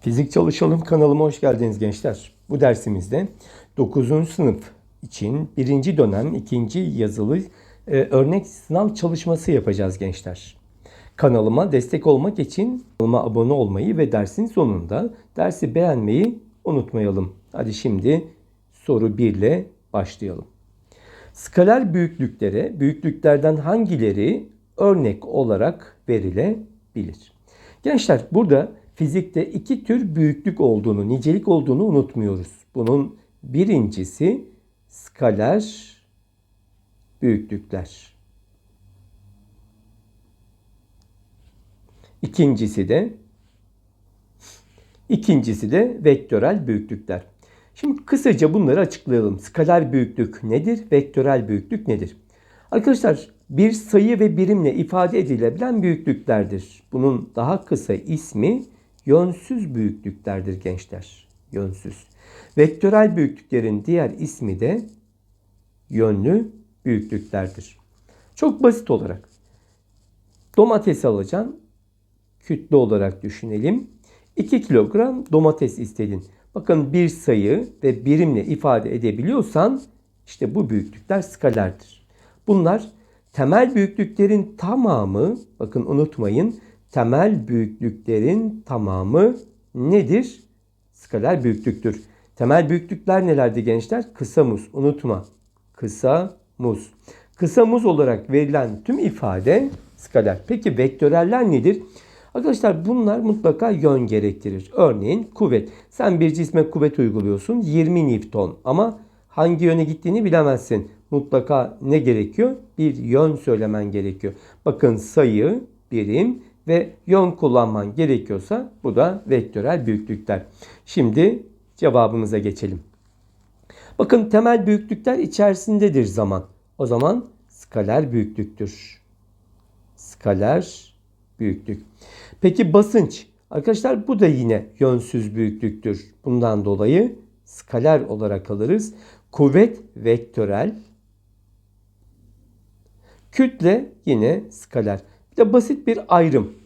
Fizik Çalışalım kanalıma hoş geldiniz gençler. Bu dersimizde 9. sınıf için birinci dönem ikinci yazılı e, örnek sınav çalışması yapacağız gençler. Kanalıma destek olmak için kanalıma abone olmayı ve dersin sonunda dersi beğenmeyi unutmayalım. Hadi şimdi soru 1 ile başlayalım. Skaler büyüklüklere büyüklüklerden hangileri örnek olarak verilebilir? Gençler burada fizikte iki tür büyüklük olduğunu, nicelik olduğunu unutmuyoruz. Bunun birincisi skaler büyüklükler. İkincisi de ikincisi de vektörel büyüklükler. Şimdi kısaca bunları açıklayalım. Skaler büyüklük nedir? Vektörel büyüklük nedir? Arkadaşlar bir sayı ve birimle ifade edilebilen büyüklüklerdir. Bunun daha kısa ismi yönsüz büyüklüklerdir gençler. Yönsüz. Vektörel büyüklüklerin diğer ismi de yönlü büyüklüklerdir. Çok basit olarak domates alacağım. Kütle olarak düşünelim. 2 kilogram domates istedin. Bakın bir sayı ve birimle ifade edebiliyorsan işte bu büyüklükler skalerdir. Bunlar temel büyüklüklerin tamamı, bakın unutmayın, temel büyüklüklerin tamamı nedir? Skaler büyüklüktür. Temel büyüklükler nelerdi gençler? Kısa muz, unutma. Kısa muz. Kısa muz olarak verilen tüm ifade skaler. Peki vektöreller nedir? Arkadaşlar bunlar mutlaka yön gerektirir. Örneğin kuvvet. Sen bir cisme kuvvet uyguluyorsun 20 Newton ama hangi yöne gittiğini bilemezsin. Mutlaka ne gerekiyor? Bir yön söylemen gerekiyor. Bakın sayı, birim ve yön kullanman gerekiyorsa bu da vektörel büyüklükler. Şimdi cevabımıza geçelim. Bakın temel büyüklükler içerisindedir zaman. O zaman skaler büyüklüktür. Skaler büyüklük. Peki basınç? Arkadaşlar bu da yine yönsüz büyüklüktür. Bundan dolayı skaler olarak alırız. Kuvvet vektörel. Kütle yine skaler. Bir de basit bir ayrım.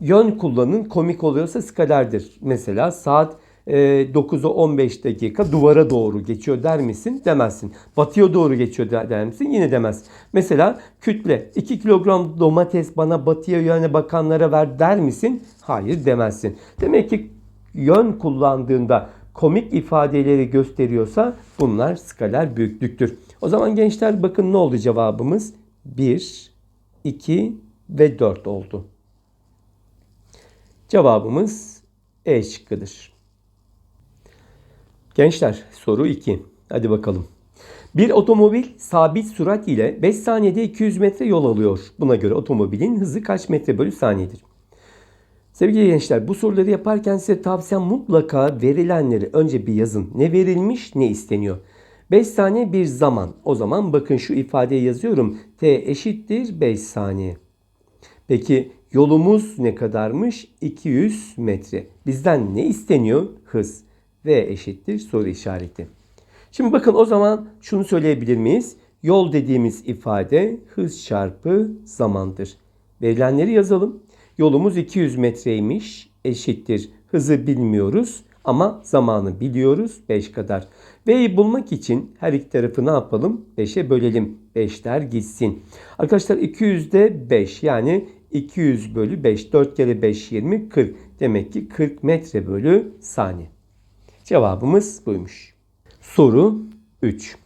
Yön kullanın komik oluyorsa skalerdir. Mesela saat e, 9'a 15 dakika duvara doğru geçiyor der misin? Demezsin. Batıya doğru geçiyor der, misin? Yine demez. Mesela kütle 2 kilogram domates bana batıya yöne bakanlara ver der misin? Hayır demezsin. Demek ki yön kullandığında komik ifadeleri gösteriyorsa bunlar skaler büyüklüktür. O zaman gençler bakın ne oldu cevabımız? 1, 2 ve 4 oldu. Cevabımız E şıkkıdır. Gençler soru 2. Hadi bakalım. Bir otomobil sabit sürat ile 5 saniyede 200 metre yol alıyor. Buna göre otomobilin hızı kaç metre bölü saniyedir? Sevgili gençler bu soruları yaparken size tavsiyem mutlaka verilenleri önce bir yazın. Ne verilmiş ne isteniyor. 5 saniye bir zaman. O zaman bakın şu ifadeyi yazıyorum. T eşittir 5 saniye. Peki yolumuz ne kadarmış? 200 metre. Bizden ne isteniyor? Hız. V eşittir soru işareti. Şimdi bakın o zaman şunu söyleyebilir miyiz? Yol dediğimiz ifade hız çarpı zamandır. Verilenleri yazalım. Yolumuz 200 metreymiş eşittir. Hızı bilmiyoruz ama zamanı biliyoruz 5 kadar. V'yi bulmak için her iki tarafı ne yapalım? 5'e bölelim. 5'ler gitsin. Arkadaşlar 200'de 5 yani 200 bölü 5. 4 kere 5 20 40. Demek ki 40 metre bölü saniye. Cevabımız buymuş. Soru 3.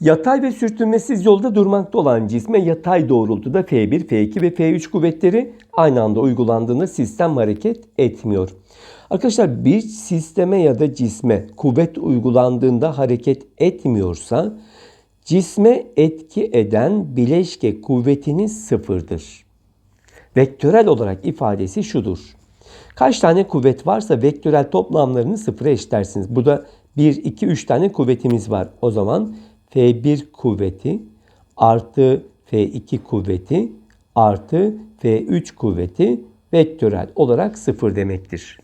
Yatay ve sürtünmesiz yolda durmakta olan cisme yatay doğrultuda F1, F2 ve F3 kuvvetleri aynı anda uygulandığında sistem hareket etmiyor. Arkadaşlar bir sisteme ya da cisme kuvvet uygulandığında hareket etmiyorsa cisme etki eden bileşke kuvvetinin sıfırdır. Vektörel olarak ifadesi şudur. Kaç tane kuvvet varsa vektörel toplamlarını sıfıra eşitlersiniz. Burada 1, 2, 3 tane kuvvetimiz var. O zaman F1 kuvveti artı F2 kuvveti artı F3 kuvveti vektörel olarak sıfır demektir.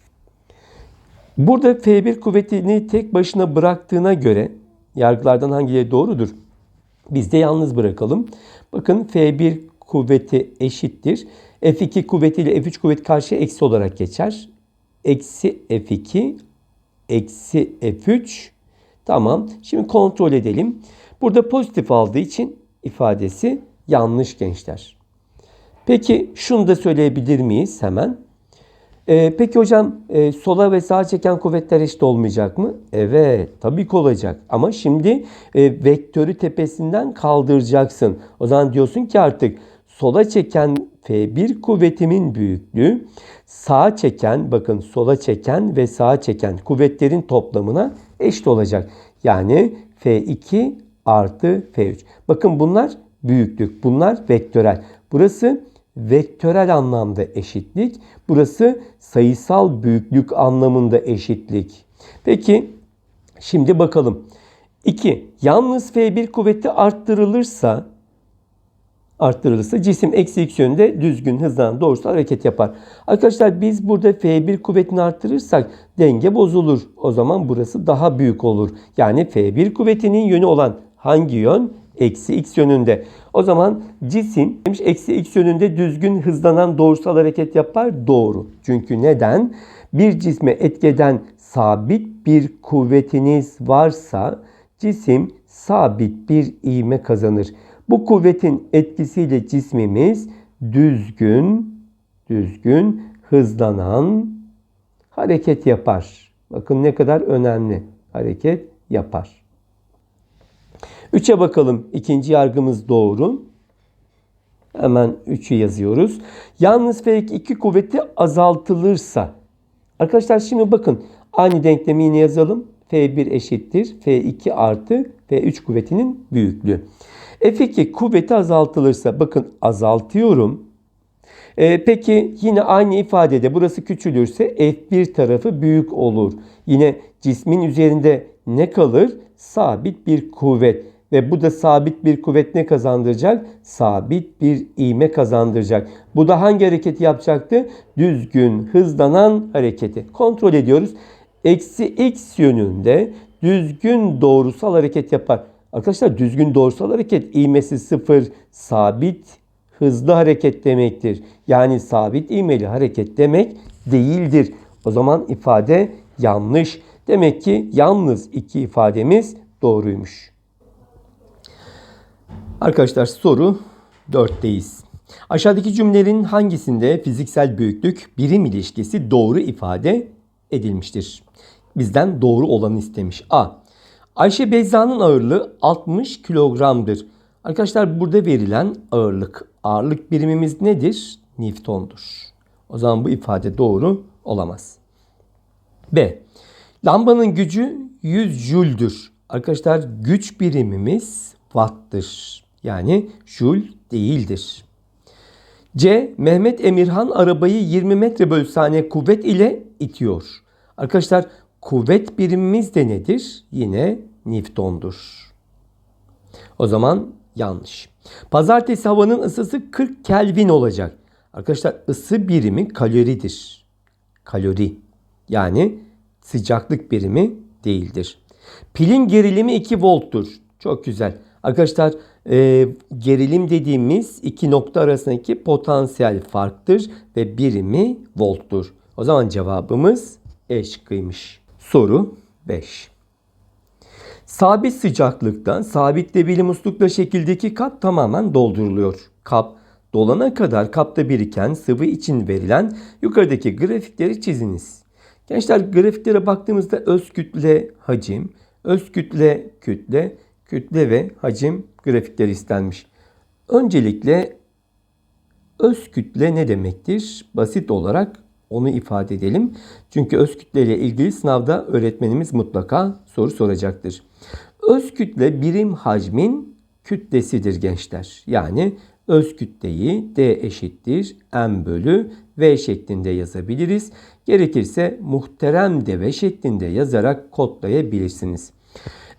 Burada F1 kuvvetini tek başına bıraktığına göre yargılardan hangileri doğrudur? Biz de yalnız bırakalım. Bakın F1 kuvveti eşittir. F2 kuvveti ile F3 kuvvet karşıya eksi olarak geçer. eksi F2 eksi F3 tamam. Şimdi kontrol edelim. Burada pozitif aldığı için ifadesi yanlış gençler. Peki şunu da söyleyebilir miyiz hemen? Ee, peki hocam e, sola ve sağa çeken kuvvetler eşit olmayacak mı? Evet tabii ki olacak ama şimdi e, vektörü tepesinden kaldıracaksın. O zaman diyorsun ki artık sola çeken F1 kuvvetimin büyüklüğü sağa çeken bakın sola çeken ve sağa çeken kuvvetlerin toplamına eşit olacak. Yani F2 artı F3. Bakın bunlar büyüklük bunlar vektörel. Burası vektörel anlamda eşitlik. Burası sayısal büyüklük anlamında eşitlik. Peki şimdi bakalım. 2. Yalnız F1 kuvveti arttırılırsa arttırılırsa cisim eksi x yönünde düzgün hızlanan doğrusal hareket yapar. Arkadaşlar biz burada F1 kuvvetini arttırırsak denge bozulur. O zaman burası daha büyük olur. Yani F1 kuvvetinin yönü olan hangi yön? Eksi x yönünde. O zaman cisim demiş eksi x yönünde düzgün hızlanan doğrusal hareket yapar. Doğru. Çünkü neden? Bir cisme etkeden sabit bir kuvvetiniz varsa cisim sabit bir ivme kazanır. Bu kuvvetin etkisiyle cismimiz düzgün, düzgün hızlanan hareket yapar. Bakın ne kadar önemli hareket yapar. 3'e bakalım. İkinci yargımız doğru. Hemen 3'ü yazıyoruz. Yalnız F2 kuvveti azaltılırsa. Arkadaşlar şimdi bakın aynı denklemi yine yazalım. F1 eşittir. F2 artı F3 kuvvetinin büyüklüğü. F2 kuvveti azaltılırsa bakın azaltıyorum. Ee, peki yine aynı ifadede burası küçülürse F1 tarafı büyük olur. Yine cismin üzerinde ne kalır? Sabit bir kuvvet. Ve bu da sabit bir kuvvet ne kazandıracak? Sabit bir ivme kazandıracak. Bu da hangi hareketi yapacaktı? Düzgün, hızlanan hareketi. Kontrol ediyoruz. Eksi x yönünde düzgün doğrusal hareket yapar. Arkadaşlar düzgün doğrusal hareket ivmesi sıfır, sabit, hızlı hareket demektir. Yani sabit ivmeli hareket demek değildir. O zaman ifade yanlış. Demek ki yalnız iki ifademiz doğruymuş. Arkadaşlar soru 4'teyiz. Aşağıdaki cümlelerin hangisinde fiziksel büyüklük birim ilişkisi doğru ifade edilmiştir? Bizden doğru olanı istemiş. A. Ayşe Beyza'nın ağırlığı 60 kilogramdır. Arkadaşlar burada verilen ağırlık, ağırlık birimimiz nedir? Newton'dur. O zaman bu ifade doğru olamaz. B. Lambanın gücü 100 jüldür. Arkadaşlar güç birimimiz watt'tır. Yani jül değildir. C. Mehmet Emirhan arabayı 20 metre bölü saniye kuvvet ile itiyor. Arkadaşlar kuvvet birimimiz de nedir? Yine Newton'dur. O zaman yanlış. Pazartesi havanın ısısı 40 Kelvin olacak. Arkadaşlar ısı birimi kaloridir. Kalori. Yani sıcaklık birimi değildir. Pilin gerilimi 2 volttur. Çok güzel. Arkadaşlar e, gerilim dediğimiz iki nokta arasındaki potansiyel farktır ve birimi volttur. O zaman cevabımız E şıkkıymış. Soru 5. Sabit sıcaklıktan sabit debili muslukla şekildeki kap tamamen dolduruluyor. Kap dolana kadar kapta biriken sıvı için verilen yukarıdaki grafikleri çiziniz. Gençler grafiklere baktığımızda öz kütle, hacim, öz kütle, kütle, kütle ve hacim grafikleri istenmiş. Öncelikle öz kütle ne demektir? Basit olarak onu ifade edelim. Çünkü öz kütle ile ilgili sınavda öğretmenimiz mutlaka soru soracaktır. Öz kütle birim hacmin kütlesidir gençler. Yani öz kütleyi D eşittir M bölü V şeklinde yazabiliriz. Gerekirse muhterem deve şeklinde yazarak kodlayabilirsiniz.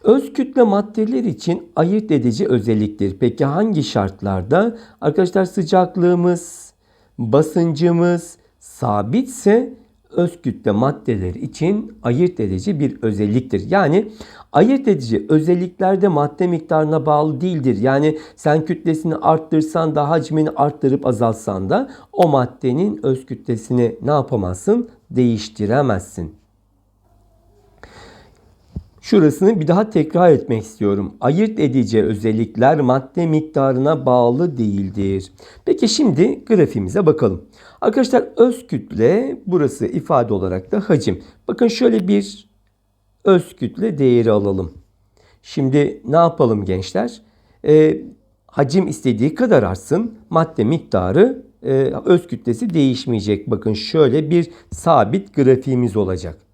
Öz kütle maddeler için ayırt edici özelliktir. Peki hangi şartlarda? Arkadaşlar sıcaklığımız, basıncımız sabitse öz kütle maddeleri için ayırt edici bir özelliktir. Yani ayırt edici özelliklerde madde miktarına bağlı değildir. Yani sen kütlesini arttırsan da hacmini arttırıp azaltsan da o maddenin öz kütlesini ne yapamazsın? Değiştiremezsin. Şurasını bir daha tekrar etmek istiyorum. Ayırt edici özellikler madde miktarına bağlı değildir. Peki şimdi grafiğimize bakalım. Arkadaşlar öz kütle burası ifade olarak da hacim. Bakın şöyle bir öz kütle değeri alalım. Şimdi ne yapalım gençler? Ee, hacim istediği kadar artsın. Madde miktarı e, öz kütlesi değişmeyecek. Bakın şöyle bir sabit grafiğimiz olacak.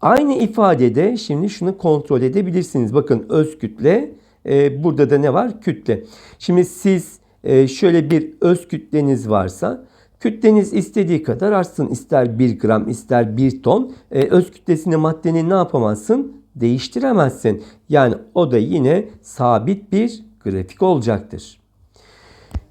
Aynı ifadede şimdi şunu kontrol edebilirsiniz. Bakın öz kütle e, burada da ne var? Kütle. Şimdi siz e, şöyle bir öz kütleniz varsa kütleniz istediği kadar artsın. İster 1 gram ister 1 ton. E, öz kütlesini maddenin ne yapamazsın? Değiştiremezsin. Yani o da yine sabit bir grafik olacaktır.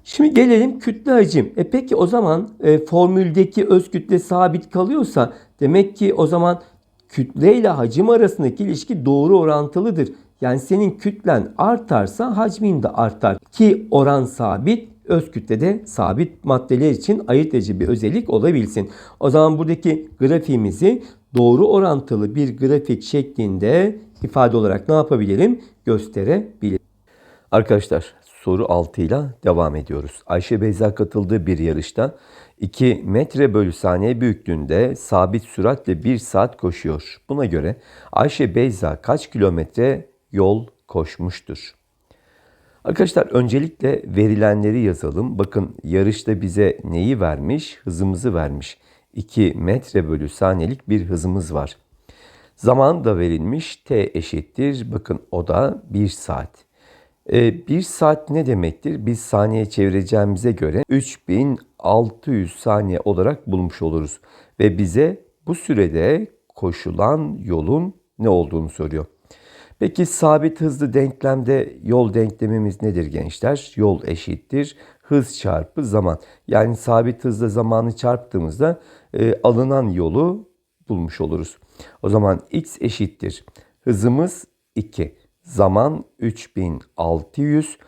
Şimdi gelelim kütle hacim. E peki o zaman e, formüldeki öz kütle sabit kalıyorsa demek ki o zaman kütle ile hacim arasındaki ilişki doğru orantılıdır. Yani senin kütlen artarsa hacmin de artar. Ki oran sabit, öz kütlede sabit maddeler için ayırt edici bir özellik olabilsin. O zaman buradaki grafiğimizi doğru orantılı bir grafik şeklinde ifade olarak ne yapabilirim? Gösterebilirim. Arkadaşlar soru 6 ile devam ediyoruz. Ayşe Beyza katıldığı bir yarışta 2 metre bölü saniye büyüklüğünde sabit süratle 1 saat koşuyor. Buna göre Ayşe Beyza kaç kilometre yol koşmuştur? Arkadaşlar öncelikle verilenleri yazalım. Bakın yarışta bize neyi vermiş? Hızımızı vermiş. 2 metre bölü saniyelik bir hızımız var. Zaman da verilmiş. T eşittir. Bakın o da 1 saat. E, bir saat ne demektir? Biz saniye çevireceğimize göre 3600 saniye olarak bulmuş oluruz. Ve bize bu sürede koşulan yolun ne olduğunu soruyor. Peki sabit hızlı denklemde yol denklemimiz nedir gençler? Yol eşittir hız çarpı zaman. Yani sabit hızla zamanı çarptığımızda e, alınan yolu bulmuş oluruz. O zaman x eşittir. Hızımız 2. Zaman 3600.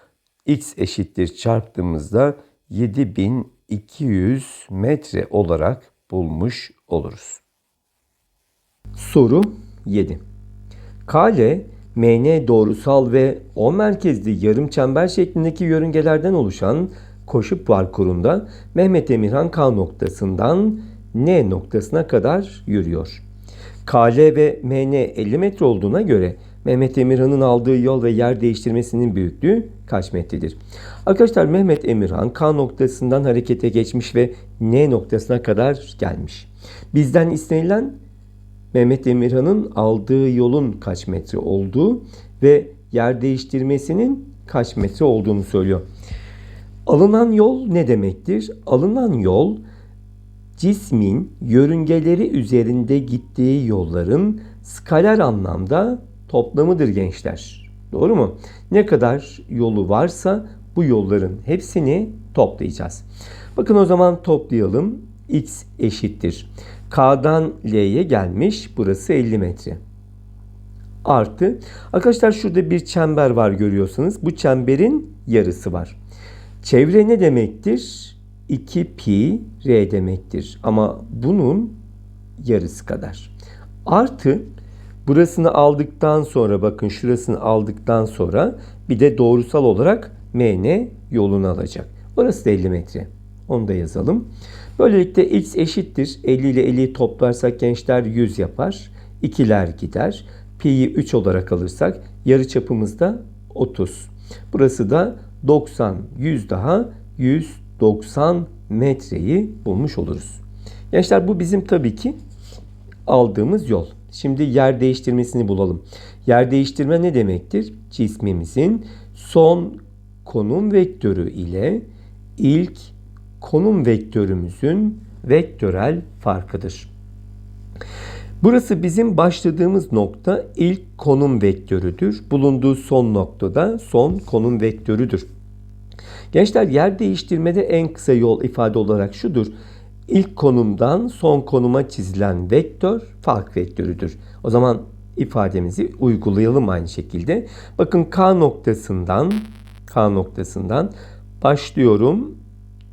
X eşittir çarptığımızda 7200 metre olarak bulmuş oluruz. Soru 7. Kale, MN doğrusal ve O merkezli yarım çember şeklindeki yörüngelerden oluşan koşu parkurunda Mehmet Emirhan K noktasından N noktasına kadar yürüyor. KL ve MN 50 metre olduğuna göre Mehmet Emirhan'ın aldığı yol ve yer değiştirmesinin büyüklüğü kaç metredir? Arkadaşlar Mehmet Emirhan K noktasından harekete geçmiş ve N noktasına kadar gelmiş. Bizden istenilen Mehmet Emirhan'ın aldığı yolun kaç metre olduğu ve yer değiştirmesinin kaç metre olduğunu söylüyor. Alınan yol ne demektir? Alınan yol cismin yörüngeleri üzerinde gittiği yolların skaler anlamda toplamıdır gençler. Doğru mu? Ne kadar yolu varsa bu yolların hepsini toplayacağız. Bakın o zaman toplayalım. X eşittir. K'dan L'ye gelmiş. Burası 50 metre. Artı. Arkadaşlar şurada bir çember var görüyorsunuz. Bu çemberin yarısı var. Çevre ne demektir? 2 pi r demektir. Ama bunun yarısı kadar. Artı Burasını aldıktan sonra bakın şurasını aldıktan sonra bir de doğrusal olarak MN yolunu alacak. Orası da 50 metre. Onu da yazalım. Böylelikle x eşittir. 50 ile 50'yi toplarsak gençler 100 yapar. İkiler gider. Pi'yi 3 olarak alırsak yarı çapımız da 30. Burası da 90. 100 daha 190 metreyi bulmuş oluruz. Gençler bu bizim tabii ki aldığımız yol. Şimdi yer değiştirmesini bulalım. Yer değiştirme ne demektir? Cismimizin son konum vektörü ile ilk konum vektörümüzün vektörel farkıdır. Burası bizim başladığımız nokta ilk konum vektörüdür. Bulunduğu son noktada son konum vektörüdür. Gençler yer değiştirmede en kısa yol ifade olarak şudur. İlk konumdan son konuma çizilen vektör fark vektörüdür. O zaman ifademizi uygulayalım aynı şekilde. Bakın K noktasından K noktasından başlıyorum.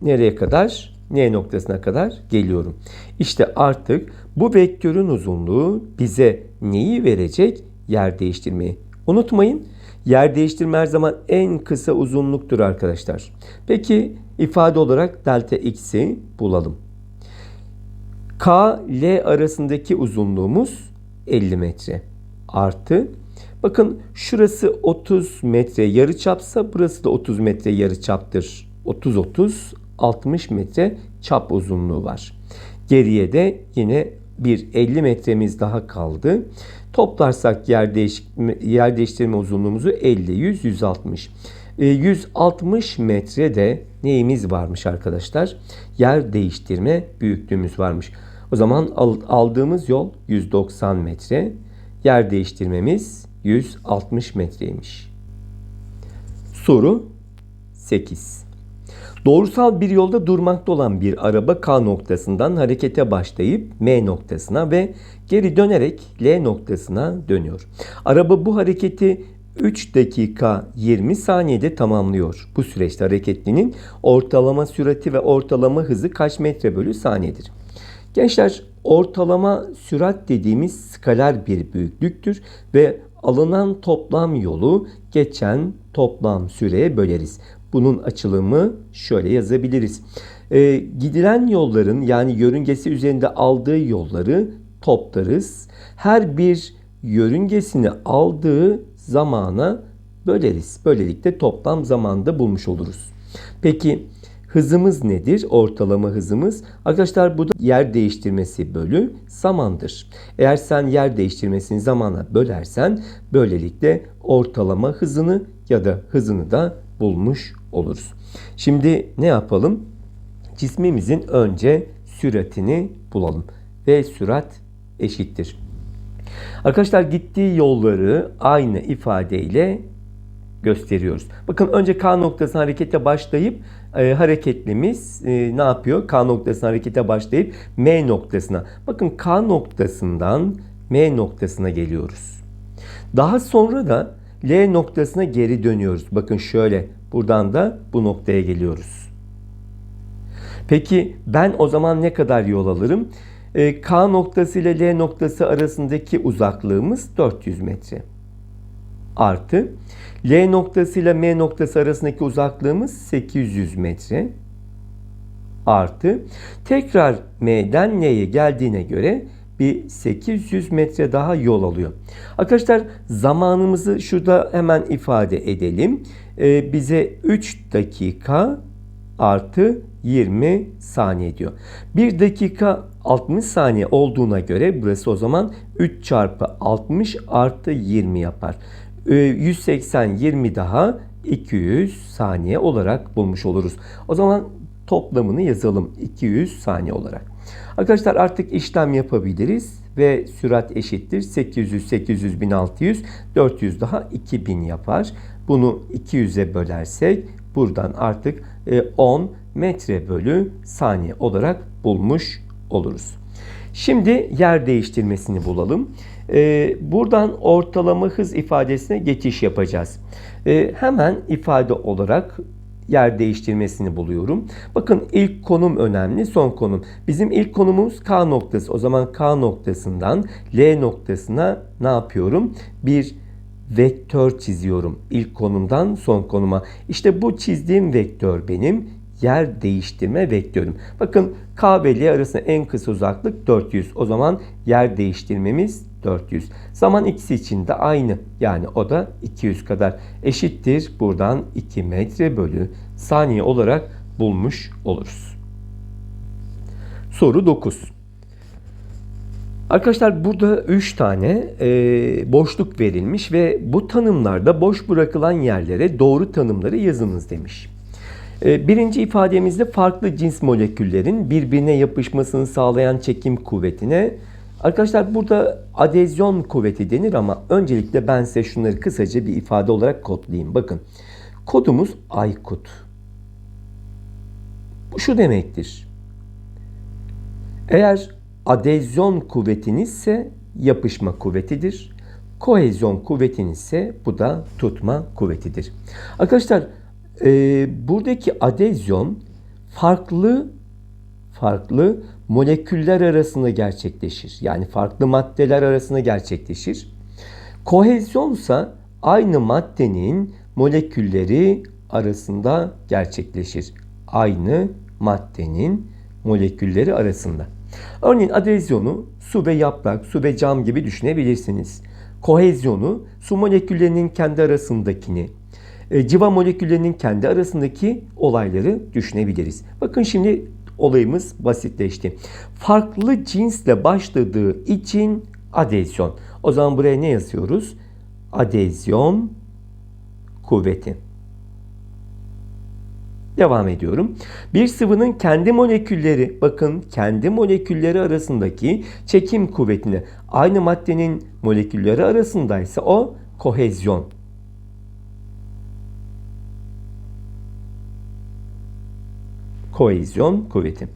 Nereye kadar? N noktasına kadar geliyorum. İşte artık bu vektörün uzunluğu bize neyi verecek? Yer değiştirmeyi. Unutmayın yer değiştirme her zaman en kısa uzunluktur arkadaşlar. Peki ifade olarak delta x'i bulalım. K, L arasındaki uzunluğumuz 50 metre. Artı bakın şurası 30 metre yarı çapsa burası da 30 metre yarı çaptır. 30 30 60 metre çap uzunluğu var. Geriye de yine bir 50 metremiz daha kaldı. Toplarsak yer, değiştirme, yer değiştirme uzunluğumuzu 50, 100, 160. 160 metrede neyimiz varmış arkadaşlar? Yer değiştirme büyüklüğümüz varmış. O zaman aldığımız yol 190 metre. Yer değiştirmemiz 160 metreymiş. Soru 8. Doğrusal bir yolda durmakta olan bir araba K noktasından harekete başlayıp M noktasına ve geri dönerek L noktasına dönüyor. Araba bu hareketi 3 dakika 20 saniyede tamamlıyor. Bu süreçte hareketlinin ortalama sürati ve ortalama hızı kaç metre bölü saniyedir? Gençler ortalama sürat dediğimiz skaler bir büyüklüktür ve alınan toplam yolu geçen toplam süreye böleriz. Bunun açılımı şöyle yazabiliriz. E, gidilen yolların yani yörüngesi üzerinde aldığı yolları toplarız. Her bir yörüngesini aldığı zamana böleriz. Böylelikle toplam zamanda bulmuş oluruz. Peki hızımız nedir? Ortalama hızımız. Arkadaşlar bu da yer değiştirmesi bölü zamandır. Eğer sen yer değiştirmesini zamana bölersen böylelikle ortalama hızını ya da hızını da bulmuş oluruz. Şimdi ne yapalım? Cismimizin önce süratini bulalım. Ve sürat eşittir. Arkadaşlar gittiği yolları aynı ifadeyle gösteriyoruz. Bakın önce K noktasına harekete başlayıp e, hareketlimiz e, ne yapıyor? K noktasına harekete başlayıp M noktasına. Bakın K noktasından M noktasına geliyoruz. Daha sonra da L noktasına geri dönüyoruz. Bakın şöyle buradan da bu noktaya geliyoruz. Peki ben o zaman ne kadar yol alırım? E, K noktası ile L noktası arasındaki uzaklığımız 400 metre. Artı L noktası ile M noktası arasındaki uzaklığımız 800 metre. Artı tekrar M'den N'ye geldiğine göre bir 800 metre daha yol alıyor. Arkadaşlar zamanımızı şurada hemen ifade edelim. Ee, bize 3 dakika artı 20 saniye diyor. 1 dakika 60 saniye olduğuna göre burası o zaman 3 çarpı 60 artı 20 yapar. 180 ee, 20 daha 200 saniye olarak bulmuş oluruz. O zaman toplamını yazalım 200 saniye olarak. Arkadaşlar artık işlem yapabiliriz ve sürat eşittir 800 800 1600 400 daha 2000 yapar. Bunu 200'e bölersek buradan artık 10 e, metre bölü saniye olarak bulmuş oluruz. Şimdi yer değiştirmesini bulalım. E, buradan ortalama hız ifadesine geçiş yapacağız. E, hemen ifade olarak yer değiştirmesini buluyorum. Bakın ilk konum önemli, son konum. Bizim ilk konumumuz K noktası. O zaman K noktasından L noktasına ne yapıyorum? Bir vektör çiziyorum. İlk konumdan son konuma. İşte bu çizdiğim vektör benim yer değiştirme vektörüm. Bakın K ve L arasında en kısa uzaklık 400. O zaman yer değiştirmemiz 400. Zaman ikisi için de aynı. Yani o da 200 kadar eşittir. Buradan 2 metre bölü saniye olarak bulmuş oluruz. Soru 9. Arkadaşlar burada 3 tane e, boşluk verilmiş ve bu tanımlarda boş bırakılan yerlere doğru tanımları yazınız demiş. E, birinci ifademizde farklı cins moleküllerin birbirine yapışmasını sağlayan çekim kuvvetine Arkadaşlar burada adezyon kuvveti denir ama öncelikle ben size şunları kısaca bir ifade olarak kodlayayım. Bakın kodumuz Aykut. Bu şu demektir. Eğer adezyon kuvvetiniz ise yapışma kuvvetidir. Kohezyon kuvvetiniz ise bu da tutma kuvvetidir. Arkadaşlar e, buradaki adezyon farklı farklı moleküller arasında gerçekleşir. Yani farklı maddeler arasında gerçekleşir. Kohezyonsa aynı maddenin molekülleri arasında gerçekleşir. Aynı maddenin molekülleri arasında. Örneğin adezyonu su ve yaprak, su ve cam gibi düşünebilirsiniz. Kohezyonu su moleküllerinin kendi arasındakini, civa moleküllerinin kendi arasındaki olayları düşünebiliriz. Bakın şimdi olayımız basitleşti. Farklı cinsle başladığı için adezyon. O zaman buraya ne yazıyoruz? Adezyon kuvveti. Devam ediyorum. Bir sıvının kendi molekülleri, bakın kendi molekülleri arasındaki çekim kuvvetini aynı maddenin molekülleri arasındaysa o kohezyon. Kohezyon kuvveti.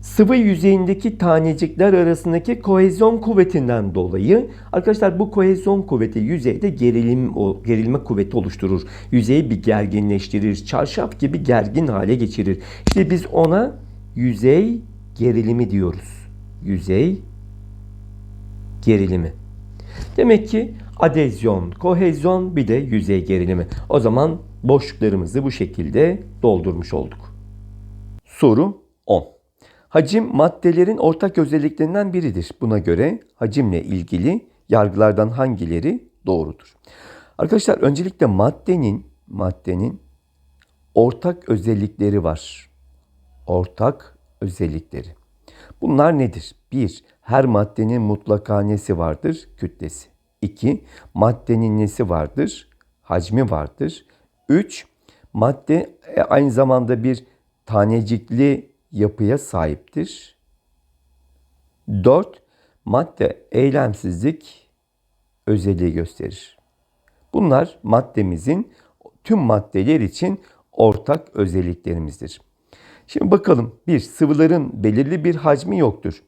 Sıvı yüzeyindeki tanecikler arasındaki kohezyon kuvvetinden dolayı arkadaşlar bu kohezyon kuvveti yüzeyde gerilim gerilme kuvveti oluşturur. Yüzeyi bir gerginleştirir. Çarşaf gibi gergin hale geçirir. İşte biz ona yüzey gerilimi diyoruz. Yüzey gerilimi. Demek ki adezyon, kohezyon bir de yüzey gerilimi. O zaman boşluklarımızı bu şekilde doldurmuş olduk. Soru 10. Hacim maddelerin ortak özelliklerinden biridir. Buna göre hacimle ilgili yargılardan hangileri doğrudur? Arkadaşlar öncelikle maddenin maddenin ortak özellikleri var. Ortak özellikleri. Bunlar nedir? 1. Her maddenin mutlaka nesi vardır? Kütlesi. 2. Maddenin nesi vardır? Hacmi vardır. 3. Madde e, aynı zamanda bir tanecikli yapıya sahiptir. 4. Madde eylemsizlik özelliği gösterir. Bunlar maddemizin tüm maddeler için ortak özelliklerimizdir. Şimdi bakalım bir sıvıların belirli bir hacmi yoktur.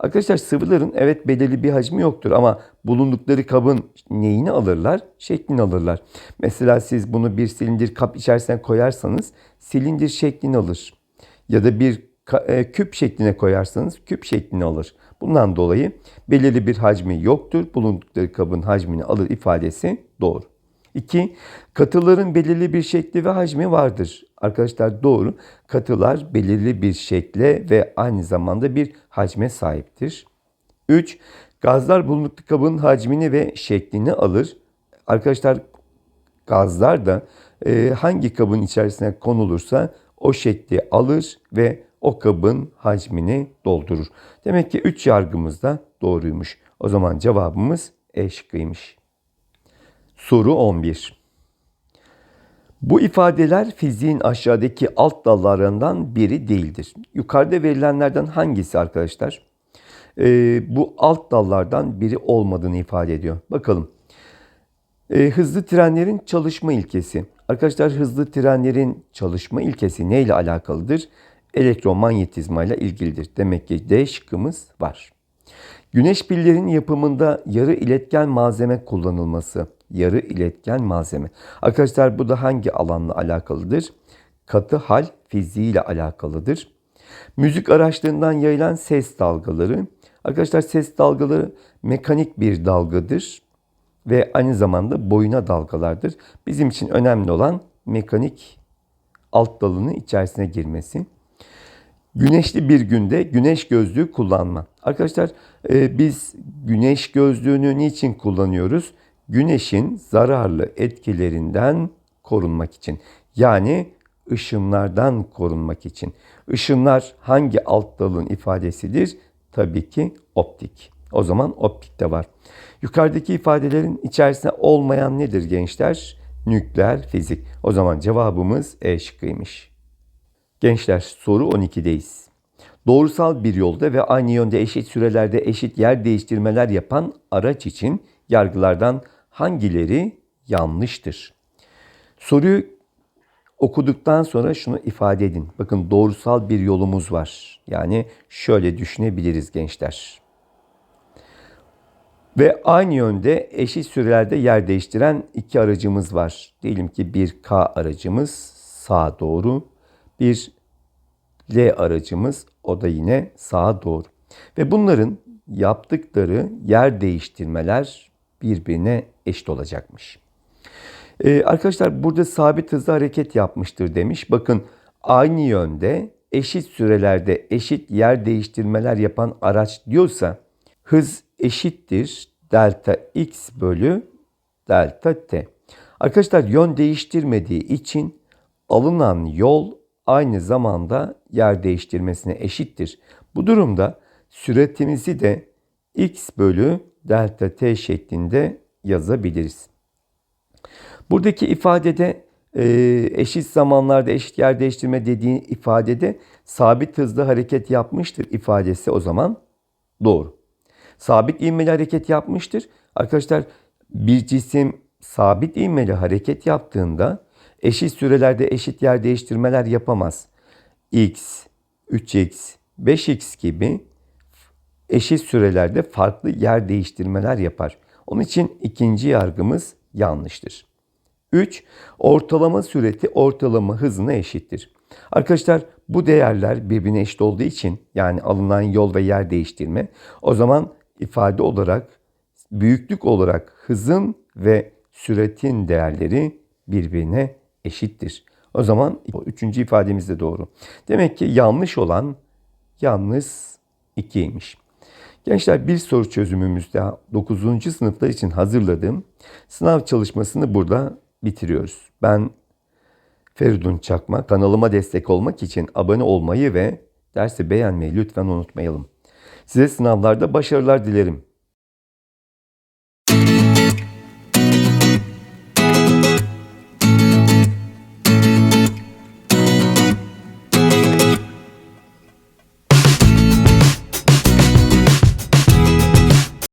Arkadaşlar sıvıların evet belirli bir hacmi yoktur ama bulundukları kabın neyini alırlar? Şeklini alırlar. Mesela siz bunu bir silindir kap içerisine koyarsanız silindir şeklini alır ya da bir e, küp şekline koyarsanız küp şeklini alır. Bundan dolayı belirli bir hacmi yoktur. Bulundukları kabın hacmini alır ifadesi doğru. 2. Katıların belirli bir şekli ve hacmi vardır. Arkadaşlar doğru. Katılar belirli bir şekle ve aynı zamanda bir hacme sahiptir. 3. Gazlar bulundukları kabın hacmini ve şeklini alır. Arkadaşlar gazlar da e, hangi kabın içerisine konulursa o şekli alır ve o kabın hacmini doldurur. Demek ki 3 yargımız da doğruymuş. O zaman cevabımız E şıkkıymış. Soru 11. Bu ifadeler fiziğin aşağıdaki alt dallarından biri değildir. Yukarıda verilenlerden hangisi arkadaşlar? Ee, bu alt dallardan biri olmadığını ifade ediyor. Bakalım. Ee, hızlı trenlerin çalışma ilkesi. Arkadaşlar hızlı trenlerin çalışma ilkesi neyle alakalıdır? Elektromanyetizma ile ilgilidir. Demek ki D şıkkımız var. Güneş pillerinin yapımında yarı iletken malzeme kullanılması. Yarı iletken malzeme. Arkadaşlar bu da hangi alanla alakalıdır? Katı hal fiziği ile alakalıdır. Müzik araçlarından yayılan ses dalgaları. Arkadaşlar ses dalgaları mekanik bir dalgadır ve aynı zamanda boyuna dalgalardır. Bizim için önemli olan mekanik alt dalının içerisine girmesi. Güneşli bir günde güneş gözlüğü kullanma. Arkadaşlar e, biz güneş gözlüğünü niçin kullanıyoruz? Güneşin zararlı etkilerinden korunmak için. Yani ışınlardan korunmak için. Işınlar hangi alt dalın ifadesidir? Tabii ki optik. O zaman optik de var. Yukarıdaki ifadelerin içerisinde olmayan nedir gençler? Nükleer fizik. O zaman cevabımız E şıkkıymış. Gençler soru 12'deyiz. Doğrusal bir yolda ve aynı yönde eşit sürelerde eşit yer değiştirmeler yapan araç için yargılardan hangileri yanlıştır? Soruyu okuduktan sonra şunu ifade edin. Bakın doğrusal bir yolumuz var. Yani şöyle düşünebiliriz gençler. Ve aynı yönde eşit sürelerde yer değiştiren iki aracımız var. Diyelim ki bir K aracımız sağa doğru, bir L aracımız o da yine sağa doğru. Ve bunların yaptıkları yer değiştirmeler birbirine eşit olacakmış. Ee, arkadaşlar burada sabit hızla hareket yapmıştır demiş. Bakın aynı yönde eşit sürelerde eşit yer değiştirmeler yapan araç diyorsa hız eşittir delta x bölü delta t. Arkadaşlar yön değiştirmediği için alınan yol aynı zamanda yer değiştirmesine eşittir. Bu durumda süratimizi de x bölü delta t şeklinde yazabiliriz. Buradaki ifadede e, eşit zamanlarda eşit yer değiştirme dediği ifadede sabit hızlı hareket yapmıştır ifadesi o zaman doğru. Sabit ivmeli hareket yapmıştır. Arkadaşlar bir cisim sabit ivmeli hareket yaptığında eşit sürelerde eşit yer değiştirmeler yapamaz. x, 3x, 5x gibi eşit sürelerde farklı yer değiştirmeler yapar. Onun için ikinci yargımız yanlıştır. 3. Ortalama süreti ortalama hızına eşittir. Arkadaşlar bu değerler birbirine eşit olduğu için yani alınan yol ve yer değiştirme o zaman ifade olarak büyüklük olarak hızın ve süretin değerleri birbirine eşittir. O zaman o üçüncü ifademiz de doğru. Demek ki yanlış olan yalnız 2'ymiş. Gençler bir soru çözümümüzde 9. sınıflar için hazırladığım sınav çalışmasını burada bitiriyoruz. Ben Feridun Çakma. Kanalıma destek olmak için abone olmayı ve dersi beğenmeyi lütfen unutmayalım. Size sınavlarda başarılar dilerim.